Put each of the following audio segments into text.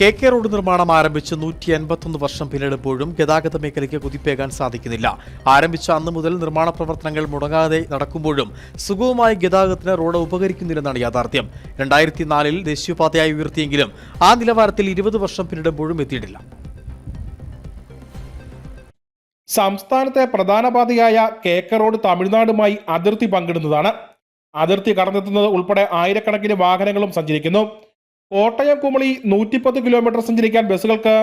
K K road നിർമ്മാണം ആരംഭിച്ച് നൂറ്റി അൻപത്തൊന്ന് വർഷം പിന്നിടുമ്പോഴും ഗതാഗത മേഖലയ്ക്ക് കുതിപ്പേകാൻ സാധിക്കുന്നില്ല. ആരംഭിച്ച അന്ന് മുതൽ നിർമ്മാണ പ്രവർത്തനങ്ങൾ മുടങ്ങാതെ നടക്കുമ്പോഴും സുഗമമായ ഗതാഗതത്തിന് റോഡ് ഉപകരിക്കുന്നില്ലെന്നാണ് യാഥാർത്ഥ്യം. രണ്ടായിരത്തി നാലിൽ ദേശീയപാതയായി ഉയർത്തിയെങ്കിലും ആ നിലവാരത്തിൽ ഇരുപത് വർഷം പിന്നിടുമ്പോഴും എത്തിയിട്ടില്ല. സംസ്ഥാനത്തെ പ്രധാന പാതയായ കേക്ക റോഡ് തമിഴ്നാടുമായി അതിർത്തി പങ്കിടുന്നതാണ്. അതിർത്തി കടന്നെത്തുന്നത് ഉൾപ്പെടെ ആയിരക്കണക്കിന് വാഹനങ്ങളും സഞ്ചരിക്കുന്നു. കോട്ടയം കുമളി നൂറ്റിപ്പത്ത് കിലോമീറ്റർ സഞ്ചരിക്കാൻ ബസ്സുകൾക്ക്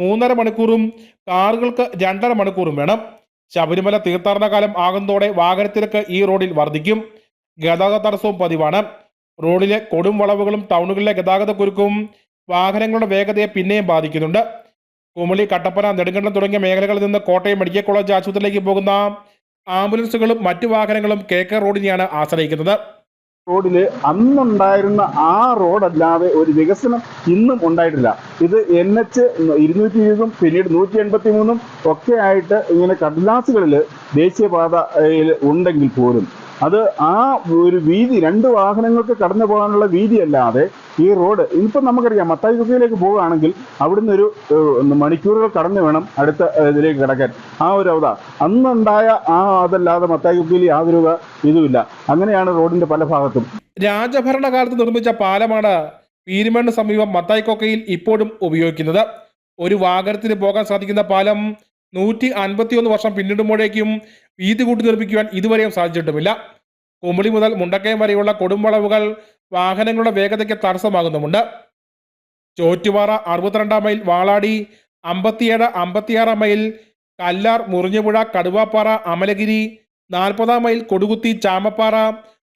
മൂന്നര മണിക്കൂറും കാറുകൾക്ക് രണ്ടര മണിക്കൂറും വേണം. ശബരിമല തീർത്ഥാടന കാലം ആകുന്നതോടെ വാഹനത്തിരക്ക് ഈ റോഡിൽ വർദ്ധിക്കും. ഗതാഗത തടസ്സവും പതിവാണ്. റോഡിലെ കൊടും വളവുകളും ടൗണുകളിലെ ഗതാഗത കുരുക്കും വാഹനങ്ങളുടെ വേഗതയെ പിന്നെയും ബാധിക്കുന്നുണ്ട്. കുമളി കട്ടപ്പന നെടുങ്കണ്ടം തുടങ്ങിയ മേഖലകളിൽ നിന്ന് കോട്ടയം മെഡിക്കൽ കോളേജ് ആശുപത്രിയിലേക്ക് പോകുന്ന ആംബുലൻസുകളും മറ്റു വാഹനങ്ങളും കെ കെ റോഡിനെയാണ് ആശ്രയിക്കുന്നത്. റോഡിൽ അന്നുണ്ടായിരുന്ന ആ റോഡല്ലാതെ ഒരു വികസനം ഇന്നും ഉണ്ടായിട്ടില്ല. ഇത് എൻ എച്ച് ഇരുന്നൂറ്റി ഇരുപതും പിന്നീട് നൂറ്റി എൺപത്തി മൂന്നും ഒക്കെ ആയിട്ട് ഇങ്ങനെ കടലാസുകളിൽ ദേശീയപാതയിൽ ഉണ്ടെങ്കിൽ പോലും. അത് ആ ഒരു വീതി രണ്ട് വാഹനങ്ങൾക്ക് കടന്നു പോകാനുള്ള വീതി അല്ലാതെ ഈ റോഡ് ഇപ്പം നമുക്കറിയാം മത്തായി കുപ്പിയിലേക്ക് പോവുകയാണെങ്കിൽ അവിടുന്ന് ഒരു മണിക്കൂറുകൾ കടന്നു വേണം അടുത്ത ഇതിലേക്ക് കിടക്കാൻ. ആ ഒരു അവധ അന്നുണ്ടായ ആ അതല്ലാതെ മത്തായി കുപ്പിയിൽ യാതൊരു ഇതുമില്ല. അങ്ങനെയാണ് റോഡിന്റെ പല ഭാഗത്തും. രാജഭരണകാലത്ത് നിർമ്മിച്ച പാലമാണ് പീരുമണ്ണ് സമീപം മത്തായിക്കൊക്കയിൽ ഇപ്പോഴും ഉപയോഗിക്കുന്നത്. ഒരു വാഹനത്തിന് പോകാൻ സാധിക്കുന്ന പാലം നൂറ്റി അൻപത്തിയൊന്ന് വർഷം പിന്നിടുമ്പോഴേക്കും വീതി കൂട്ടി നിർമ്മിക്കുവാൻ ഇതുവരെയും സാധിച്ചിട്ടുമില്ല. കുമളി മുതൽ മുണ്ടക്കയം വരെയുള്ള കൊടുംവളവുകൾ വാഹനങ്ങളുടെ വേഗതയ്ക്ക് തടസ്സമാകുന്നുമുണ്ട്. ചോറ്റുപാറ അറുപത്തിരണ്ടാം മൈൽ വാളാടി അമ്പത്തിയേഴ് അമ്പത്തിയാറാം മൈൽ കല്ലാർ മുറിഞ്ഞുപുഴ കടുവാപ്പാറ അമലഗിരി നാൽപ്പതാം മൈൽ കൊടുകുത്തി ചാമപ്പാറ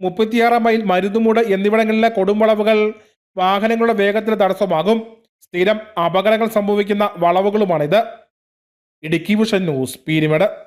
മുപ്പത്തിയാറാം മൈൽ മരുന്നുമൂട് എന്നിവിടങ്ങളിലെ കൊടുംവളവുകൾ വാഹനങ്ങളുടെ വേഗത്തിന് തടസ്സമാകും. സ്ഥിരം അപകടങ്ങൾ സംഭവിക്കുന്ന വളവുകളുമാണിത്. Idukki vision news Peermade.